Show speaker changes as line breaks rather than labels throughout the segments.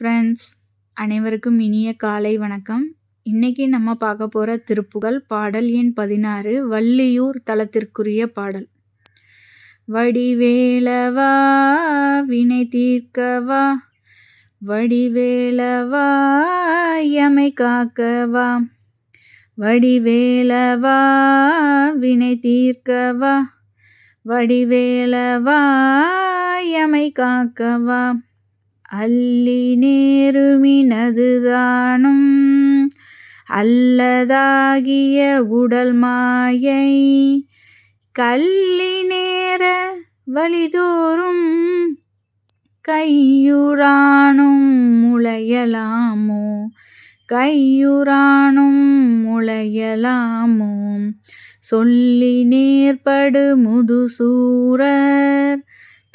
Friends அனைவருக்கும் இனிய காலை வணக்கம். இன்னைக்கு நம்ம பார்க்க போகிற திருப்புகள் பாடல் எண் பதினாறு வள்ளியூர் தலத்திற்குரிய பாடல். வடிவேலவா வினை தீர்க்கவா? வடிவேலவா யமை காக்கவா? வடிவேலவா வினை தீர்க்கவா? வடிவேலவா யமை காக்கவா? அல்லி நேருமினதுதானும் அல்லதாகிய உடல் மாயை. கல்லி நேர வழிதோறும் கையுறானும் முளையலாமோ? கையுறானும் முளையலாமோ? சொல்லி நேர்படு முதுசூரர்.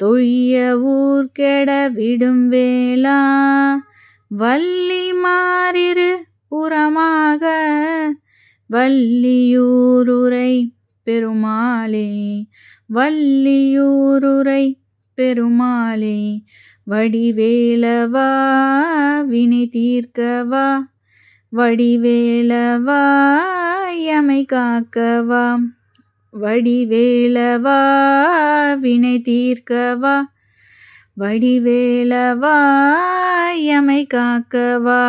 தொய்ய ஊர் விடும் வேளா. வள்ளி மாறிரு புறமாக. வள்ளியூருரை பெருமாளே. வள்ளியூருரை பெருமாளே. வடிவேலவா வினை தீர்க்கவா. வடிவேலவா யமை காக்கவா. வடிவேலவா வினை தீர்க்கவா வடிவேலவா யமை காக்கவா